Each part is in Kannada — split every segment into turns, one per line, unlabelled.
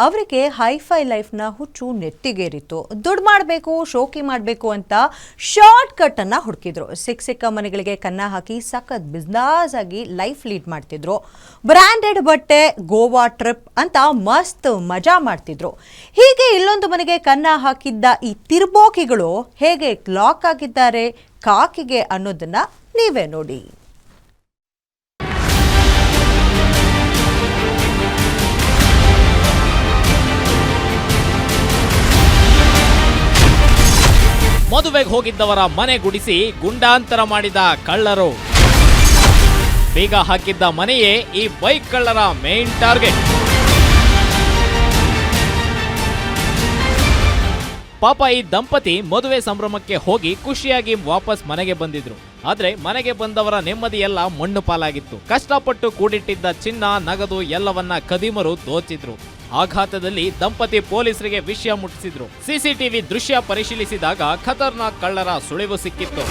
ಅವರಿಗೆ ಹೈಫೈ ಲೈಫ್ನ ಹುಚ್ಚು ನೆತ್ತಿಗೇರಿತ್ತು ದುಡ್ಡು ಮಾಡಬೇಕು, ಶೋಕಿ ಮಾಡಬೇಕು ಅಂತ ಶಾರ್ಟ್ ಕಟ್ ಅನ್ನ ಹುಡುಕಿದ್ರು. ಸಿಕ್ಕ ಸಿಕ್ಕ ಮನೆಗಳಿಗೆ ಕನ್ನ ಹಾಕಿ ಸಖತ್ ಬಿಸ್ನಾಸ್ ಆಗಿ ಲೈಫ್ ಲೀಡ್ ಮಾಡ್ತಿದ್ರು. ಬ್ರ್ಯಾಂಡೆಡ್ ಬಟ್ಟೆ, ಗೋವಾ ಟ್ರಿಪ್ ಅಂತ ಮಸ್ತ್ ಮಜಾ ಮಾಡ್ತಿದ್ರು. ಹೀಗೆ ಇಲ್ಲೊಂದು ಮನೆಗೆ ಕನ್ನ ಹಾಕಿದ್ದ ಈ ತಿರ್ಬೋಕಿಗಳು ಹೇಗೆ ಕ್ಲಾಕ್ ಆಗಿದ್ದಾರೆ, ಕಾಕಿಗೆ ಅನ್ನೋದನ್ನ ನೀವೇ ನೋಡಿ.
ಮದುವೆಗೆ ಹೋಗಿದ್ದವರ ಮನೆ ಗುಡಿಸಿ ಗುಂಡಾಂತರ ಮಾಡಿದ ಕಳ್ಳರು. ಬೀಗ ಹಾಕಿದ್ದ ಮನೆಯೇ ಈ ಬೈಕ್ ಕಳ್ಳರ ಮೇನ್ ಟಾರ್ಗೆಟ್ ಪಾಪ ಈ ದಂಪತಿ ಮದುವೆ ಸಂಭ್ರಮಕ್ಕೆ ಹೋಗಿ ಖುಷಿಯಾಗಿ ವಾಪಸ್ ಮನೆಗೆ ಬಂದಿದ್ರು. ಆದ್ರೆ ಮನೆಗೆ ಬಂದವರ ನೆಮ್ಮದಿ ಎಲ್ಲ ಮಣ್ಣು ಪಾಲಾಗಿತ್ತು. ಕಷ್ಟಪಟ್ಟು ಕೂಡಿಟ್ಟಿದ್ದ ಚಿನ್ನ, ನಗದು ಎಲ್ಲವನ್ನ ಕದಿಮರು ದೋಚಿದ್ರು. ಆಘಾತದಲ್ಲಿ ದಂಪತಿ ಪೊಲೀಸರಿಗೆ ವಿಷಯ ಮುಟ್ಟಿಸಿದ್ರು. ಸಿಸಿಟಿವಿ ದೃಶ್ಯ ಪರಿಶೀಲಿಸಿದಾಗ ಖತರ್ನಾಕ್ ಕಳ್ಳರ ಸುಳಿವು ಸಿಕ್ಕಿತ್ತು.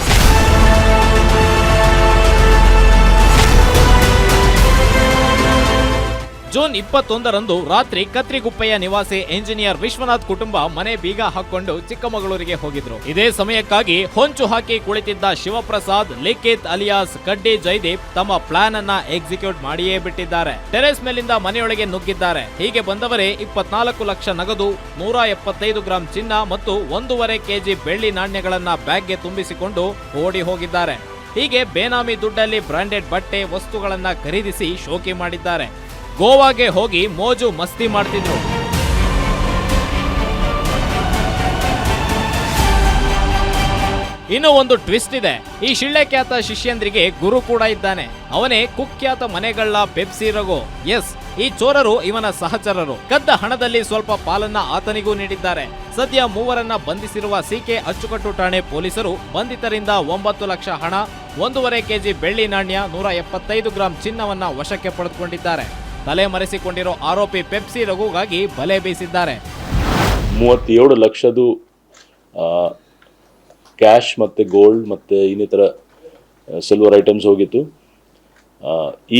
ಜೂನ್ ಇಪ್ಪತ್ತೊಂದರಂದು ರಾತ್ರಿ ಕತ್ರಿಗುಪ್ಪೆಯ ನಿವಾಸಿ ಎಂಜಿನಿಯರ್ ವಿಶ್ವನಾಥ್ ಕುಟುಂಬ ಮನೆ ಬೀಗ ಹಾಕೊಂಡು ಚಿಕ್ಕಮಗಳೂರಿಗೆ ಹೋಗಿದ್ರು. ಇದೇ ಸಮಯಕ್ಕಾಗಿ ಹೊಂಚು ಹಾಕಿ ಕುಳಿತಿದ್ದ ಶಿವಪ್ರಸಾದ್, ಲಿಖಿತ್ ಅಲಿಯಾಸ್, ಕಡ್ಡಿ ಜೈದೀಪ್ ತಮ್ಮ ಪ್ಲಾನ್ ಅನ್ನ ಎಕ್ಸಿಕ್ಯೂಟ್ ಮಾಡಿಯೇ ಬಿಟ್ಟಿದ್ದಾರೆ. ಟೆರೆಸ್ ಮೇಲಿಂದ ಮನೆಯೊಳಗೆ ನುಗ್ಗಿದ್ದಾರೆ. ಹೀಗೆ ಬಂದವರೇ ಇಪ್ಪತ್ನಾಲ್ಕು ಲಕ್ಷ ನಗದು, ನೂರ ಎಪ್ಪತ್ತೈದು ಗ್ರಾಂ ಚಿನ್ನ ಮತ್ತು ಒಂದೂವರೆ ಕೆಜಿ ಬೆಳ್ಳಿ ನಾಣ್ಯಗಳನ್ನ ಬ್ಯಾಗ್ಗೆ ತುಂಬಿಸಿಕೊಂಡು ಓಡಿ ಹೋಗಿದ್ದಾರೆ. ಹೀಗೆ ಬೇನಾಮಿ ದುಡ್ಡಲ್ಲಿ ಬ್ರಾಂಡೆಡ್ ಬಟ್ಟೆ, ವಸ್ತುಗಳನ್ನ ಖರೀದಿಸಿ ಶೋಕಿ ಮಾಡಿದ್ದಾರೆ. ಗೋವಾಗೆ ಹೋಗಿ ಮೋಜು ಮಸ್ತಿ ಮಾಡ್ತಿದ್ರು. ಇನ್ನು ಒಂದು ಟ್ವಿಸ್ಟ್ ಇದೆ. ಈ ಶಿಳ್ಳೆಖ್ಯಾತ ಶಿಷ್ಯಂದ್ರಿಗೆ ಗುರು ಕೂಡ ಇದ್ದಾನೆ. ಅವನೇ ಕುಖ್ಯಾತ ಮನೆಗಳ ಪೆಪ್ಸಿ ರಘು. ಎಸ್ ಈ ಚೋರರು ಇವನ ಸಹಚರರು. ಕದ್ದ ಹಣದಲ್ಲಿ ಸ್ವಲ್ಪ ಪಾಲನ್ನ ಆತನಿಗೂ ನೀಡಿದ್ದಾರೆ. ಸದ್ಯ ಮೂವರನ್ನ ಬಂಧಿಸಿರುವ ಸಿಕೆ ಅಚ್ಚುಕಟ್ಟು ಠಾಣೆ ಪೊಲೀಸರು ಬಂಧಿತರಿಂದ ಒಂಬತ್ತು ಲಕ್ಷ ಹಣ, ಒಂದೂವರೆ ಕೆಜಿ ಬೆಳ್ಳಿ ನಾಣ್ಯ, ನೂರ ಎಪ್ಪತ್ತೈದು ಗ್ರಾಂ ಚಿನ್ನವನ್ನ ವಶಕ್ಕೆ ಪಡೆದುಕೊಂಡಿದ್ದಾರೆ. ತಲೆ ಮರೆಸಿಕೊಂಡಿರೋ ಆರೋಪಿ ಪೆಪ್ಸಿ ರಘುಗಾಗಿ ಬಲೆ ಬೀಸಿದ್ದಾರೆ.
ಮೂವತ್ತೇಳು ಲಕ್ಷದು ಕ್ಯಾಶ್ ಮತ್ತು ಗೋಲ್ಡ್ ಮತ್ತು ಇನ್ನಿತರ ಸಿಲ್ವರ್ ಐಟಮ್ಸ್ ಹೋಗಿತ್ತು.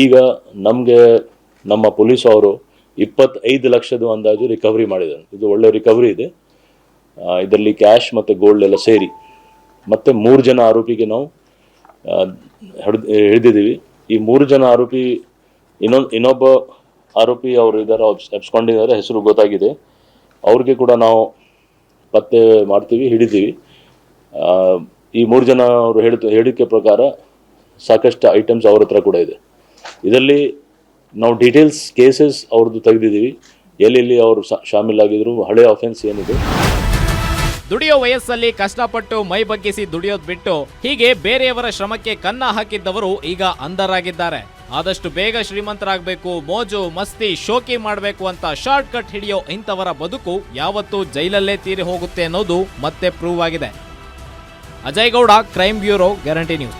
ಈಗ ನಮಗೆ, ನಮ್ಮ ಪೊಲೀಸ್ ಅವರು ಇಪ್ಪತ್ತೈದು ಲಕ್ಷದ ಅಂದಾಜು ರಿಕವರಿ ಮಾಡಿದ್ದಾರೆ. ಇದು ಒಳ್ಳೆ ರಿಕವರಿ ಇದೆ. ಇದರಲ್ಲಿ ಕ್ಯಾಶ್ ಮತ್ತು ಗೋಲ್ಡ್ ಎಲ್ಲ ಸೇರಿ ಮತ್ತು ಮೂರು ಜನ ಆರೋಪಿಗೆ ನಾವು ಹಿಡ್ದು, ಹಿಡಿದಿದ್ದೀವಿ. ಈ ಮೂರು ಜನ ಆರೋಪಿ ಇನ್ನೊಂದು ಇನ್ನೊಬ್ಬ ಆರೋಪಿ ಅವರು ಇದ್ದಾರೆ ಎಬ್ಸ್ಕೊಂಡಿದ್ದಾರೆ ಹೆಸರು ಗೊತ್ತಾಗಿದೆ. ಅವ್ರಿಗೆ ಕೂಡ ನಾವು ಪತ್ತೆ ಮಾಡ್ತೀವಿ, ಹಿಡಿತೀವಿ. ಈ ಮೂರು ಜನ ಅವರು ಹೇಳಿದ, ಹೇಳಿಕೆ ಪ್ರಕಾರ ಸಾಕಷ್ಟು ಐಟಮ್ಸ್ ಅವ್ರ ಹತ್ರ ಕೂಡ ಇದೆ. ಇದರಲ್ಲಿ ನಾವು ಡೀಟೇಲ್ಸ್ ಕೇಸಸ್ ಅವ್ರದ್ದು ತೆಗೆದಿದ್ದೀವಿ. ಎಲ್ಲೆಲ್ಲಿ ಅವರು ಶಾಮೀಲಾಗಿದ್ರು, ಹಳೆ ಆಫೆನ್ಸ್ ಏನಿದೆ.
ದುಡಿಯೋ ವಯಸ್ಸಲ್ಲಿ ಕಷ್ಟಪಟ್ಟು ಮೈ ಬಗ್ಗಿಸಿ ದುಡಿಯೋದ್ ಬಿಟ್ಟು ಹೀಗೆ ಬೇರೆಯವರ ಶ್ರಮಕ್ಕೆ ಕನ್ನ ಹಾಕಿದ್ದವರು ಈಗ ಅಂಧರಾಗಿದ್ದಾರೆ. ಆದಷ್ಟು ಬೇಗ ಶ್ರೀಮಂತರಾಗಬೇಕು, ಮೋಜು, ಮಸ್ತಿ, ಶೋಕಿ ಮಾಡಬೇಕು ಅಂತ ಶಾರ್ಟ್ ಕಟ್ ಹಿಡಿಯೋ ಇಂಥವರ ಬದುಕು ಯಾವತ್ತೂ ಜೈಲಲ್ಲೇ ತೀರಿ ಹೋಗುತ್ತೆ ಅನ್ನೋದು ಮತ್ತೆ ಪ್ರೂವ್ ಆಗಿದೆ. Ajay Gowda crime bureau guarantee news